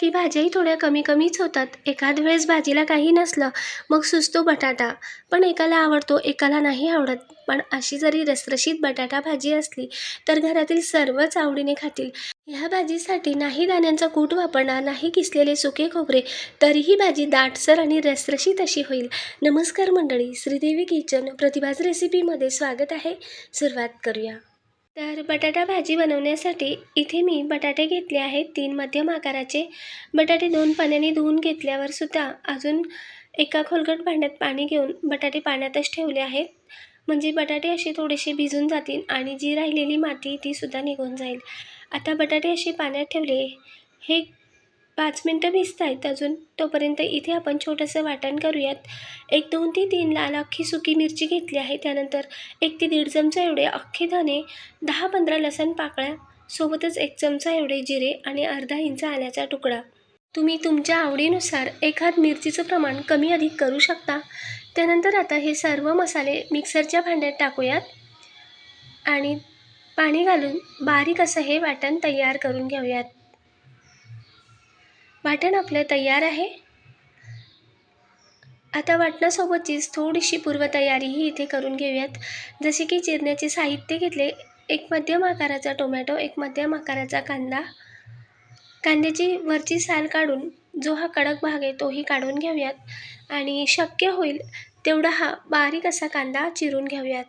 की भाज्याही थोड्या कमी कमीच होतात. एखाद वेळेस भाजीला काही नसलं मग सुचतो बटाटा. पण एकाला आवडतो एकाला नाही आवडत. पण अशी जरी रसरशीत बटाटा भाजी असली तर घरातील सर्वच आवडीने खातील. ह्या भाजीसाठी नाही दाण्यांचा कूट वापरणार नाही किसलेले सुके खोबरे तरीही भाजी दाटसर आणि रसरशीत अशी होईल. नमस्कार मंडळी श्रीदेवी किचन प्रतिभाज रेसिपीमध्ये स्वागत आहे. सुरुवात करूया. तर बटाटा भाजी बनवण्यासाठी इथे मी बटाटे घेतले आहेत तीन मध्यम आकाराचे. बटाटे दोन पाण्याने धुवून घेतल्यावर सुद्धा अजून एका खोलगट भांड्यात पाणी घेऊन बटाटे पाण्यातच ठेवले आहेत. म्हणजे बटाटे असे थोडेसे भिजून जातील आणि जी राहिलेली माती ती सुद्धा निघून जाईल. आता बटाटे असे पाण्यात ठेवले. हे पाच मिनटं भिजत आहेत अजून. तोपर्यंत इथे आपण छोटंसं वाटण करूयात. एक दोन ते तीन लाल अख्खी सुकी मिरची घेतली आहे. त्यानंतर एक ते दीड चमचा एवढे अख्खे धने दहा पंधरा लसण पाकळ्या सोबतच एक चमचा एवढे जिरे आणि अर्धा इंच आल्याचा तुकडा. तुम्ही तुमच्या आवडीनुसार एखाद मिरचीचं प्रमाण कमी अधिक करू शकता. त्यानंतर आता हे सर्व मसाले मिक्सरच्या भांड्यात टाकूयात. आणि पाणी घालून बारीक असं हे वाटण तयार करून घेऊयात. वाटण आपलं तयार आहे? आता वाटणासोबतचीच थोडीशी पूर्वतयारीही इथे करून घेऊयात. जसे की चिरण्याचे साहित्य घेतले एक मध्यम आकाराचा टोमॅटो एक मध्यम आकाराचा कांदा. कांद्याची वरची साल काढून जो हा कडक भाग आहे तोही काढून घेऊयात. आणि शक्य होईल तेवढा हा बारीक असा कांदा चिरून घेऊयात.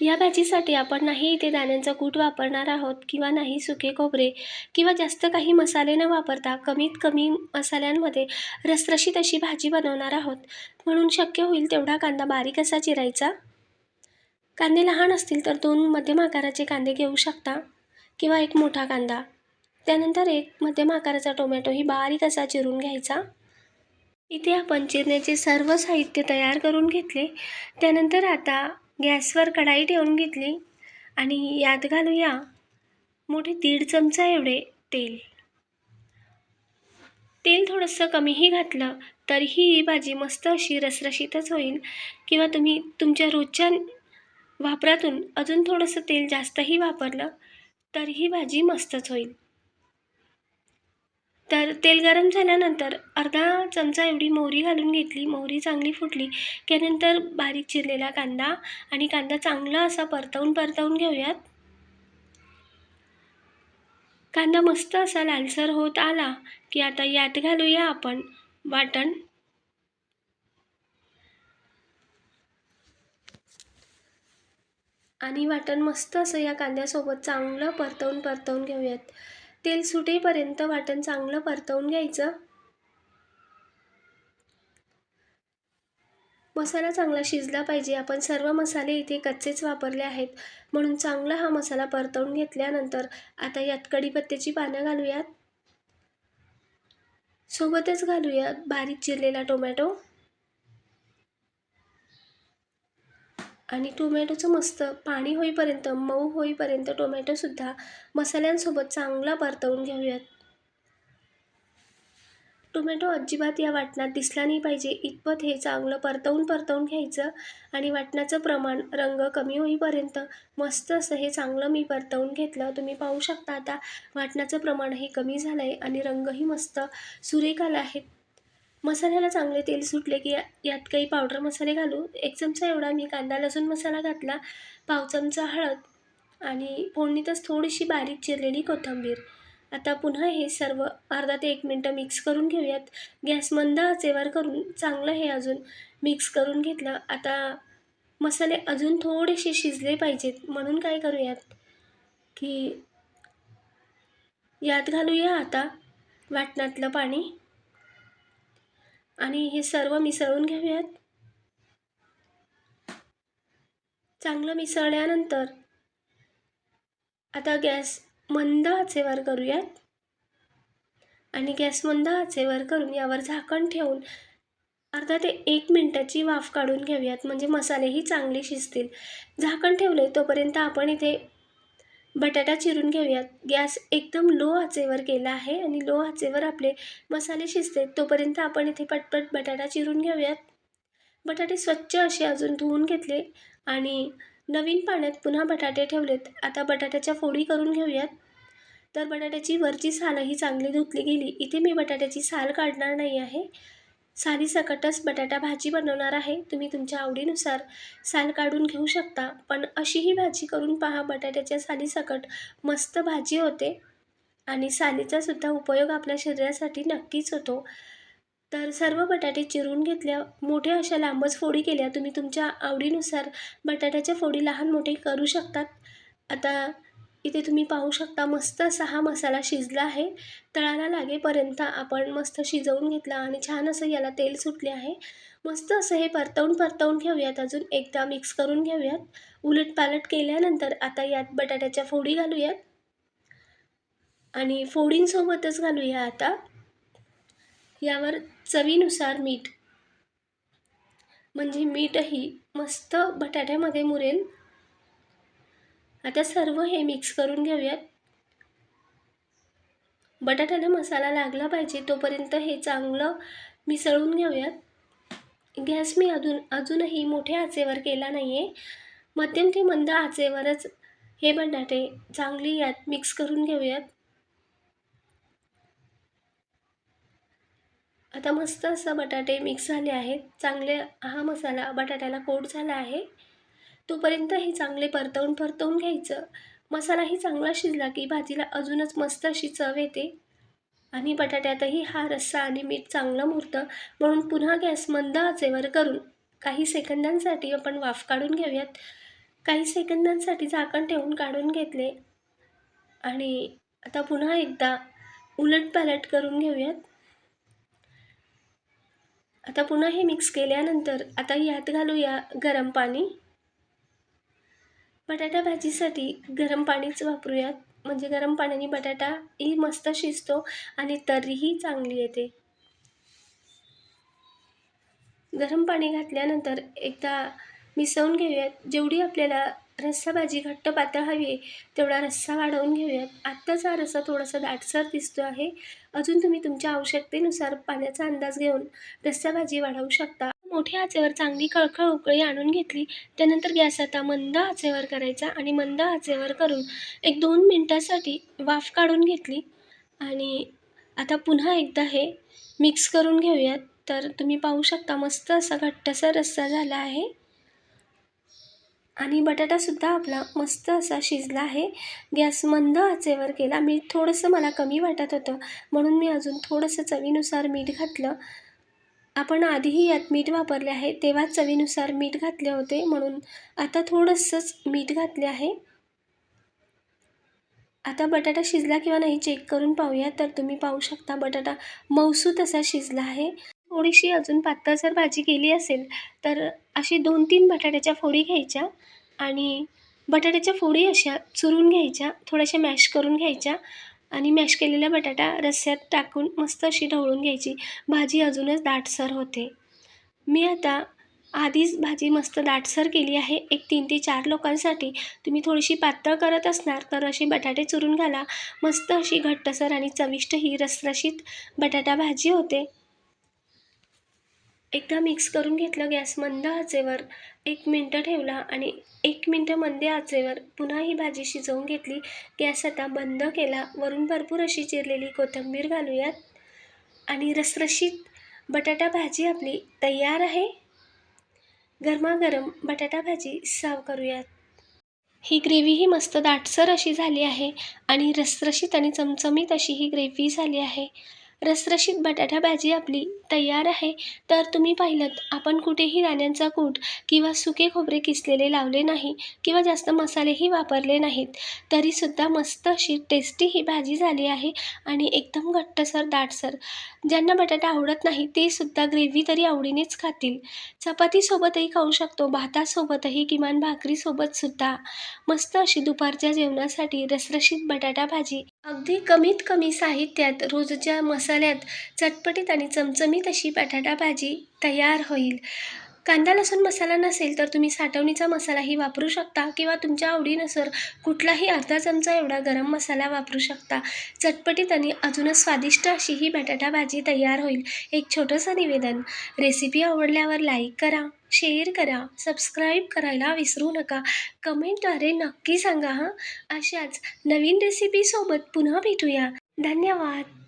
या भाजीसाठी आपण नाही इथे दाण्यांचा कूट वापरणार आहोत किंवा नाही सुके खोबरे किंवा जास्त काही मसाले न वापरता कमीत कमी मसाल्यांमध्ये रसरशीत अशी भाजी बनवणार आहोत. म्हणून शक्य होईल तेवढा कांदा बारीक असा चिरायचा. कांदे लहान असतील तर दोन मध्यम आकाराचे कांदे घेऊ शकता किंवा एक मोठा कांदा. त्यानंतर एक मध्यम आकाराचा टोमॅटोही बारीक असा चिरून घ्यायचा. इथे आपण चिरण्याचे सर्व साहित्य तयार करून घेतले. त्यानंतर आता गॅसवर कढाई ठेवून घेतली आणि यात घालूया मोठे दीड चमचा एवढे तेल. तेल थोडंसं कमीही घातलं तरीही ही भाजी मस्त अशी रसरशीतच होईल. किंवा तुम्ही तुमच्या रोजच्या वापरातून अजून थोडंसं तेल जास्तही वापरलं तर ही भाजी मस्तच होईल. तर तेल गरम झाल्यानंतर अर्धा चमचा एवढी मोहरी घालून घेतली. मोहरी चांगली फुटली की त्यानंतर बारीक चिरलेला कांदा आणि कांदा चांगला असा परतवून परतवून घेऊयात. कांदा मस्त असा लालसर होत आला की आता यात घालूया आपण वाटण. आणि वाटण मस्त असं या कांद्यासोबत चांगलं परतवून परतवून घेऊयात. तेल सुटेपर्यंत वाटण चांगलं परतवून घ्यायचं. मसाला चांगला शिजला पाहिजे. आपण सर्व मसाले इथे कच्चेच वापरले आहेत. म्हणून चांगला हा मसाला परतवून घेतल्यानंतर आता यात कढीपत्त्याची पानं घालूयात. सोबतच घालूयात बारीक चिरलेला टोमॅटो. आणि टोमॅटोचं मस्त पाणी होईपर्यंत मऊ होईपर्यंत टोमॅटोसुद्धा मसाल्यांसोबत चांगला परतवून घेऊयात. टोमॅटो अजिबात या वाटणात दिसला नाही पाहिजे. इतपत हे चांगलं परतवून परतवून घ्यायचं आणि वाटणाचं प्रमाण रंग कमी होईपर्यंत मस्त असं हे चांगलं मी परतवून घेतलं. तुम्ही पाहू शकता आता वाटणाचं प्रमाण हे कमी झालं आहे आणि रंगही मस्त सुरेख आला आहे. मसाल्याला चांगले तेल सुटले की यात काही पावडर मसाले घालू एक चमचा एवढा मी कांदा लसूण मसाला घातला पाव चमचा हळद आणि फोडणीतच थोडीशी बारीक चिरलेली कोथिंबीर. आता पुन्हा हे सर्व अर्धा ते एक मिनटं मिक्स करून घेऊयात. गॅस मंद आचेवर करून चांगलं हे अजून मिक्स करून घेतलं. आता मसाले अजून थोडेसे शिजले पाहिजेत. म्हणून काय करूयात की यात घालूया आता वाटणातलं पाणी. आणि हे सर्व मिसळून घेऊयात. चांगलं मिसळल्यानंतर आता गॅस मंद आचेवर करूयात. आणि गॅस मंद आचेवर करून यावर झाकण ठेवून अर्धा ते एक मिनटाची वाफ काढून घेऊयात. म्हणजे मसालेही चांगले शिजतील. झाकण ठेवले तोपर्यंत आपण इथे बटाटा चिरून घेऊयात. गॅस एकदम लो आचेवर केला आहे आणि लो आचेवर आपले मसाले शिजते. तोपर्यंत आपण इथे पटपट बटाटा चिरून घेऊयात. बटाटे स्वच्छ असे अजून धुवून घेतले आणि नवीन पाण्यात पुन्हा बटाटे ठेवलेत. आता बटाट्याच्या फोडी करून घेऊयात. तर बटाट्याची वरची सालही चांगली धुतली गेली. इथे मी बटाट्याची साल काढणार नाही आहे. सालीसकटच बटाटा भाजी बनवणार आहे. तुम्ही तुमच्या आवडीनुसार साल काढून घेऊ शकता. पण अशीही भाजी करून पहा बटाट्याच्या सालीसकट मस्त भाजी होते आणि सालीचा सुद्धा उपयोग आपल्या शरीरासाठी नक्कीच होतो. तर सर्व बटाटे चिरून घेतल्या मोठ्या अशा लांबच फोडी केल्या. तुम्ही तुमच्या आवडीनुसार बटाट्याच्या फोडी लहान मोठे करू शकतात. आता इथे तुम्ही पाहू शकता मस्त असा हा मसाला शिजला आहे. तळाला लागेपर्यंत आपण मस्त शिजवून घेतला आणि छान असं याला तेल सुटले आहे. मस्त असं हे परतवून परतवून घेऊयात. अजून एकदा मिक्स करून घेऊयात. उलट पालट केल्यानंतर आता यात बटाट्याच्या फोडी घालूयात. आणि फोडींसोबतच घालूया आता. यावर चवीनुसार मीठ. म्हणजे मीठही मस्त बटाट्यामध्ये मुरेल. आता सर्व हे मिक्स करून घेऊयात. बटाट्याला मसाला लागला पाहिजे तोपर्यंत हे चांगलं मिसळून घेऊयात. गॅस मी अजून अजूनही मोठ्या आचेवर केला नाही आहे मध्यम ते मंद आचेवरच हे बटाटे चांगली यात मिक्स करून घेऊयात. आता मस्त असं बटाटे मिक्स झाले आहेत. चांगले हा मसाला बटाट्याला कोट झाला आहे. तोपर्यंत हे चांगले परतवून परतवून घ्यायचं. मसालाही चांगला शिजला की भाजीला अजूनच मस्त अशी चव येते. आणि बटाट्यातही हा रस्सा आणि मीठ चांगलं मुरतं. म्हणून पुन्हा गॅस मंद आचेवर करून काही सेकंदांसाठी आपण वाफ काढून घेऊयात. काही सेकंदांसाठी झाकण ठेवून काढून घेतले. आणि आता पुन्हा एकदा उलटपालट करून घेऊयात. आता पुन्हा हे मिक्स केल्यानंतर आता यात घालूया गरम पाणी. बटाटा भाजीसाठी गरम पाणीच वापरूयात. म्हणजे गरम पाण्याने बटाटाही मस्त शिजतो आणि तर्रीही चांगली येते. गरम पाणी घातल्यानंतर एकदा मिसळून घेऊयात. जेवढी आपल्याला रस्सा भाजी घट्ट पातळ हवी आहे तेवढा रस्सा वाढवून घेऊयात. आत्ताचा हा रस्सा थोडासा दाटसर दिसतो आहे. अजून तुम्ही तुमच्या आवश्यकतेनुसार पाण्याचा अंदाज घेऊन रस्सा भाजी वाढवू शकता. मोठ्या आचेवर चांगली खळखळ उकळी आणून घेतली त्यानंतर गॅस आता मंद आचेवर करायचा आणि मंद आचेवर करून एक दोन मिनटासाठी वाफ काढून घेतली. आणि आता पुन्हा एकदा हे मिक्स करून घेऊयात. तर तुम्ही पाहू शकता मस्त असा घट्टसा रस्सा झाला आहे. आणि बटाटासुद्धा आपला मस्त असा शिजला आहे. गॅस मंद आचेवर केला. मीठ थोडंसं मला कमी वाटत होतं. म्हणून मी अजून थोडंसं चवीनुसार मीठ घातलं. आपण आधीही यात मीठ वापरले आहे तेव्हा चवीनुसार मीठ घातले होते म्हणून आता थोडंसंच मीठ घातले आहे. आता बटाटा शिजला किंवा नाही चेक करून पाहूया. तर तुम्ही पाहू शकता बटाटा मऊसू तसा शिजला आहे. थोडीशी अजून पातळ जर भाजी केली असेल तर अशी दोन तीन बटाट्याच्या फोडी घ्यायच्या आणि बटाट्याच्या फोडी अशा चुरून घ्यायच्या थोड्याशा मॅश करून घ्यायच्या आणि मॅश केलेला बटाटा रस्स्यात टाकून मस्त अशी ढवळून घ्यायची. भाजी अजूनच दाटसर होते. मी आता आधीच भाजी मस्त दाटसर केली आहे. एक तीन ते चार लोकांसाठी. तुम्ही थोडीशी पातळ करत असणार तर असे बटाटे चुरून घाला. मस्त अशी घट्टसर आणि चविष्ट ही रसरशीत बटाटा भाजी होते. एकदा मिक्स करून घेतलं गॅस मंद आचेवर एक मिनटं ठेवला आणि एक मिनटं मंद आचेवर पुन्हा ही भाजी शिजवून घेतली. गॅस आता बंद केला. वरून भरपूर अशी चिरलेली कोथिंबीर घालूयात. आणि रसरशीत बटाटा भाजी आपली तयार आहे. गरमागरम बटाटा भाजी सर्व करूयात. ही ग्रेव्हीही मस्त दाटसर अशी झाली आहे आणि रसरशीत आणि चमचमीत अशी ही ग्रेव्ही झाली आहे. रसरशीत बटाटा भाजी आपली तयार आहे. तर तुम्ही पाहिलं आपण कुठेही दाण्यांचा कूट किंवा सुके खोबरे किसलेले लावले नाही किंवा जास्त मसालेही वापरले नाहीत तरीसुद्धा मस्त अशी टेस्टी ही भाजी झाली आहे आणि एकदम घट्टसर दाटसर. ज्यांना बटाटा आवडत नाही ते सुद्धा ग्रेव्ही तरी आवडीनेच खातील. चपातीसोबतही खाऊ शकतो भातासोबतही किमान भाकरीसोबतसुद्धा. मस्त अशी दुपारच्या जेवणासाठी रसरशीत बटाटा भाजी अगदी कमीत कमी साहित्यात रोजच्या मसाल्यात चटपटीत आणि चमचमीत अशी बटाटा भाजी तयार होईल. कांदा लसूण मसाला नसेल तर तुम्ही साठवणीचा मसालाही वापरू शकता किंवा तुमच्या आवडीनुसार कुठलाही अर्धा चमचा एवढा गरम मसाला वापरू शकता. चटपटीत आणि अजूनच स्वादिष्ट अशी ही बटाटा भाजी तयार होईल. एक छोटंसं निवेदन. रेसिपी आवडल्यावर लाईक करा शेअर करा सबस्क्राईब करायला विसरू नका. कमेंटद्वारे नक्की सांगा हां. अशाच नवीन रेसिपीसोबत पुन्हा भेटूया. धन्यवाद.